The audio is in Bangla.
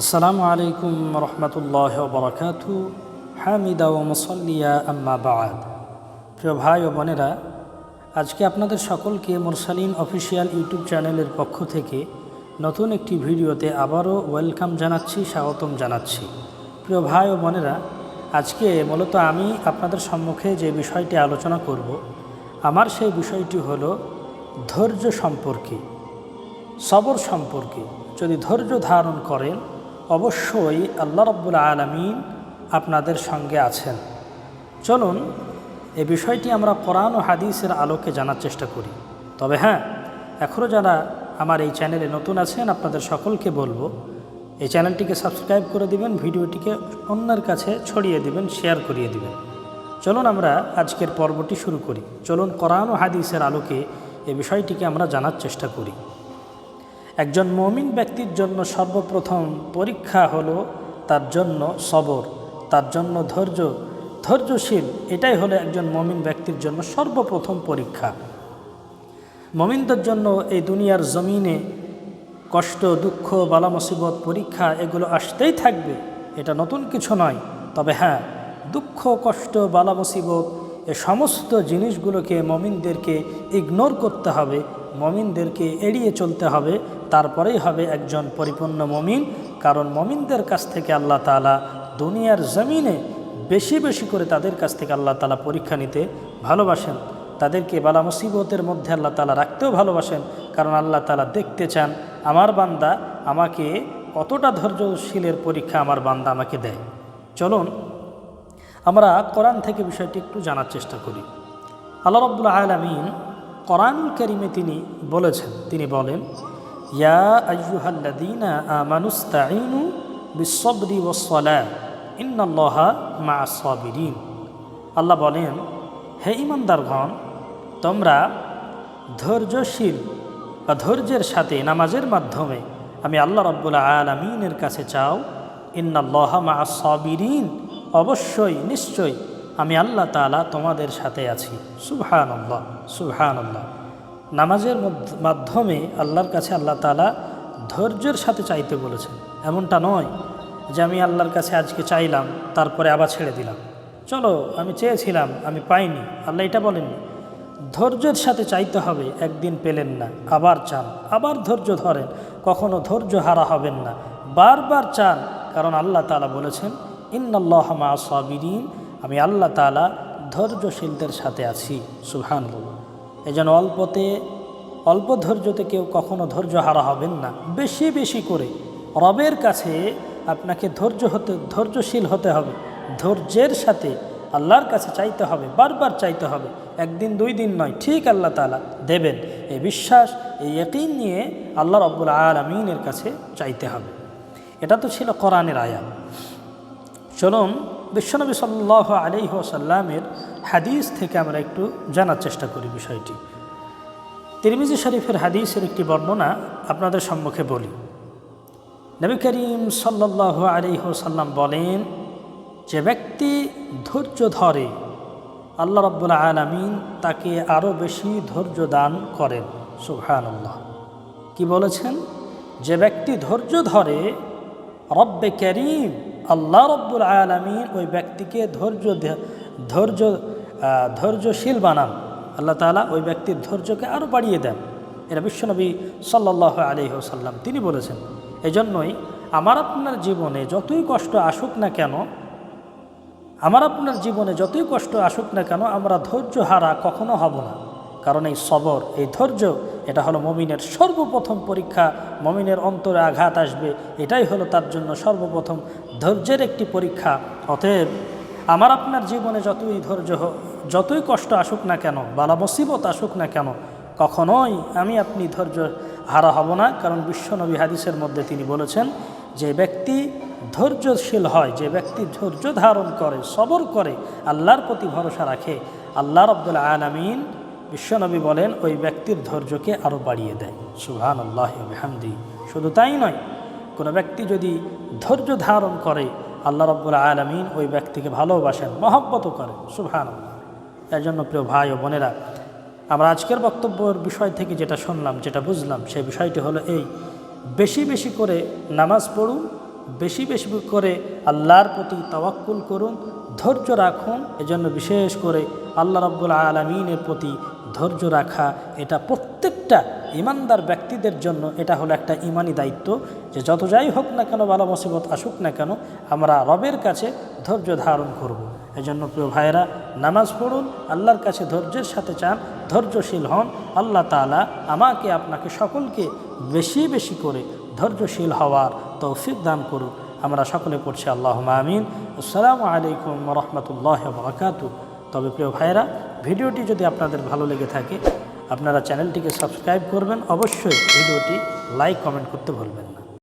আসসালামু আলাইকুম রহমতুল্লাহ বরকাত। হামিদা ও মুসল্লিয়া আম্মা বাদ। প্রিয় ভাই ও বোনেরা, আজকে আপনাদের সকলকে মুরসালিন অফিসিয়াল ইউটিউব চ্যানেলের পক্ষ থেকে নতুন একটি ভিডিওতে আবারও ওয়েলকাম জানাচ্ছি, স্বাগতম জানাচ্ছি। প্রিয় ভাই ও বোনেরা, আজকে মূলত আমি আপনাদের সম্মুখে যে বিষয়টি আলোচনা করব, আমার সেই বিষয়টি হলো ধৈর্য সম্পর্কে, সবর সম্পর্কে। যদি ধৈর্য ধারণ করেন অবশ্যই আল্লাহ রব্বুল আলমিন আপনাদের সঙ্গে আছেন। চলুন, এ বিষয়টি আমরা কোরআন ও হাদিসের আলোকে জানার চেষ্টা করি। তবে হ্যাঁ এখনও যারা আমার এই চ্যানেলে নতুন আছেন, আপনাদের সকলকে বলব, এই চ্যানেলটিকে সাবস্ক্রাইব করে দিবেন, ভিডিওটিকে অন্যের কাছে ছড়িয়ে দিবেন, শেয়ার করিয়ে দিবেন। চলুন আমরা আজকের পর্বটি শুরু করি। চলুন কোরআন ও হাদিসের আলোকে এ বিষয়টিকে আমরা জানার চেষ্টা করি। একজন মমিন ব্যক্তির জন্য সর্বপ্রথম পরীক্ষা হলো তার জন্য সবর, তার জন্য ধৈর্য। ধৈর্যশীল, এটাই হলো একজন মমিন ব্যক্তির জন্য সর্বপ্রথম পরীক্ষা। মমিনদের জন্য এই দুনিয়ার জমিনে কষ্ট, দুঃখ বালা মুসিবত পরীক্ষা, এগুলো আসতেই থাকবে। এটা নতুন কিছু নয়। তবে হ্যাঁ দুঃখ, কষ্ট বালা মুসিবত এ সমস্ত জিনিসগুলোকে মমিনদেরকে ইগনোর করতে হবে। মমিনদেরকে এড়িয়ে চলতে হবে, তারপরেই হবে একজন পরিপূর্ণ মমিন। কারণ মমিনদের কাছ থেকে আল্লাহ তালা দুনিয়ার জমিনে বেশি বেশি করে তাদের কাছ থেকে আল্লাহ তালা পরীক্ষা নিতে ভালোবাসেন। তাদেরকে বালা মুসিবতের মধ্যে আল্লাহ তালা রাখতেও ভালোবাসেন। কারণ আল্লাহ তালা দেখতে চান, আমার বান্দা আমাকে কতটা ধৈর্যশীলের পরীক্ষা আমার বান্দা আমাকে দেয়। চলুন, আমরা কোরআন থেকে বিষয়টি একটু জানার চেষ্টা করি। আল্লাহ রব্বুল আলমিন কোরআনুল করিমে তিনি বলেছেন, তিনি বলেন, ইয়া আয়ুহাল্লাদিনা আমানুস্তাইনু বিশ্বরি ওসলা ইন্নআল্লাহা মা সবিরিন আল্লাহ বলেন, হে ইমানদারগণ তোমরা ধৈর্যশীল বা ধৈর্যের সাথে নামাজের মাধ্যমে আমি আল্লাহ রব্বুল আলমিনের কাছে চাও, ইন্নাল্লাহা মা সবিরিন অবশ্যই, নিশ্চয়ই আমি আল্লাহ তালা তোমাদের সাথে আছি। সুবহান আল্লাহ সুবহান আল্লাহ নামাজের মাধ্যমে আল্লাহর কাছে আল্লাহ তালা ধৈর্যের সাথে চাইতে বলেছেন। এমনটা নয় যে আমি আল্লাহর কাছে আজকে চাইলাম, তারপরে আবার ছেড়ে দিলাম। চলো, আমি চেয়েছিলাম, আমি পাইনি। আল্লাহ এটা বলেননি। ধৈর্যের সাথে চাইতে হবে, একদিন পেলেন না, আবার চান। আবার ধৈর্য ধরেন, কখনো ধৈর্য হারা হবেন না। বারবার চান, কারণ আল্লাহ তালা বলেছেন ইন্নআল্লাহ মা সাবিরিন। আমি আল্লাহ তালা ধৈর্যশীলদের সাথে আছি সুহান এই জন্য অল্পতে, অল্প ধৈর্যতে কেউ কখনো ধৈর্য হারা হবেন না। বেশি বেশি করে রবের কাছে আপনাকে ধৈর্য হতে, ধৈর্যশীল হতে হবে। ধৈর্যের সাথে আল্লাহর কাছে চাইতে হবে, বারবার চাইতে হবে। একদিন, দুই দিন নয়, ঠিক আল্লাহ তালা দেবেন। এই বিশ্বাস, এই একই নিয়ে আল্লাহ রব্বুল আলমিনের কাছে চাইতে হবে। এটা তো ছিল কোরআনের আয়াত। চলুন বিশ্বনবী সাল্লাহ আলিহাসাল্লামের হাদিস থেকে আমরা একটু জানার চেষ্টা করি বিষয়টি। তিরমিজি শরীফের হাদিসের একটি বর্ণনা আপনাদের সম্মুখে বলি। নবী করিম সাল্লাহ আলিহাসাল্লাম বলেন, যে ব্যক্তি ধৈর্য ধরে, আল্লাহ রব্বুল আলমিন তাকে আরও বেশি ধৈর্য দান করেন। সুহান আল্লাহ কি বলেছেন? যে ব্যক্তি ধৈর্য ধরে, রব্বে করিম আল্লাহ রব্বুল আলমিন ওই ব্যক্তিকে ধৈর্য ধৈর্য ধৈর্যশীল বানান। আল্লাহ তালা ওই ব্যক্তির ধৈর্যকে আরও বাড়িয়ে দেন। এটা বিশ্বনবী সাল্লাহ আলি সাল্লাম তিনি বলেছেন। এজন্যই আমার আপনার জীবনে যতই কষ্ট আসুক না কেন, আমার আপনার জীবনে যতই কষ্ট আসুক না কেন, আমরা ধৈর্য হারা কখনো হব না। কারণ এই সবর, এই ধৈর্য, এটা হলো মমিনের সর্বপ্রথম পরীক্ষা। মমিনের অন্তরে আঘাত আসবে, এটাই হলো তার জন্য সর্বপ্রথম ধৈর্যের একটি পরীক্ষা। অতএব আমার আপনার জীবনে যতই ধৈর্য যতই কষ্ট আসুক না কেন, বালা মুসিবত আসুক না কেন, কখনোই আমি আপনি ধৈর্য হারা হব না। কারণ বিশ্বনবী হাদিসের মধ্যে তিনি বলেছেন, যে ব্যক্তি ধৈর্যশীল হয়, যে ব্যক্তি ধৈর্য ধারণ করে, সবর করে, আল্লাহর প্রতি ভরসা রাখে। আল্লাহ রব্দুল আলমিন বিশ্বনবী বলেন, ওই ব্যক্তির ধৈর্যকে আরও বাড়িয়ে দেয়। সুহান আল্লাহ হামদি শুধু তাই নয়, কোনো ব্যক্তি যদি ধৈর্য ধারণ করে, আল্লাহ রব্বুল আলমিন ওই ব্যক্তিকে ভালোবাসেন, মহব্বতও করেন সুহান আল্লাহ এর জন্য প্রিয় ভাই ও বোনেরা, আমরা আজকের বক্তব্যের বিষয় থেকে যেটা শুনলাম, যেটা বুঝলাম, সেই বিষয়টি হলো এই, বেশি বেশি করে নামাজ পড়ুন, বেশি বেশি করে আল্লাহর প্রতি তাওয়াক্কুল করুন, ধৈর্য রাখুন, এজন্য বিশেষ করে আল্লাহ রব্বুল আলমিনের প্রতি ধৈর্য রাখা, এটা প্রত্যেকটা ইমানদার ব্যক্তিদের জন্য এটা হলো একটা ইমানি দায়িত্ব যে যত যাই হোক না কেন, ভালো মুসিবত আসুক না কেন, আমরা রবের কাছে ধৈর্য ধারণ করব। এজন্য প্রিয় ভাইয়েরা, নামাজ পড়ুন, আল্লাহর কাছে ধৈর্যের সাথে চান, ধৈর্যশীল হন, আল্লাহ তালা আমাকে, আপনাকে সকলকে বেশি বেশি করে ধৈর্যশীল হওয়ার তৌফিক দান করুন আমরা সকলে পড়ছি আল্লাহ আমিন। আসসালামু আলাইকুম রহমতুল্লাহ বরকাতু তবে প্রিয় ভাইয়েরা, ভিডিওটি যদি আপনাদের ভালো লেগে থাকে, আপনারা চ্যানেলটিকে সাবস্ক্রাইব করবেন। অবশ্যই ভিডিওটি লাইক, কমেন্ট করতে ভুলবেন না।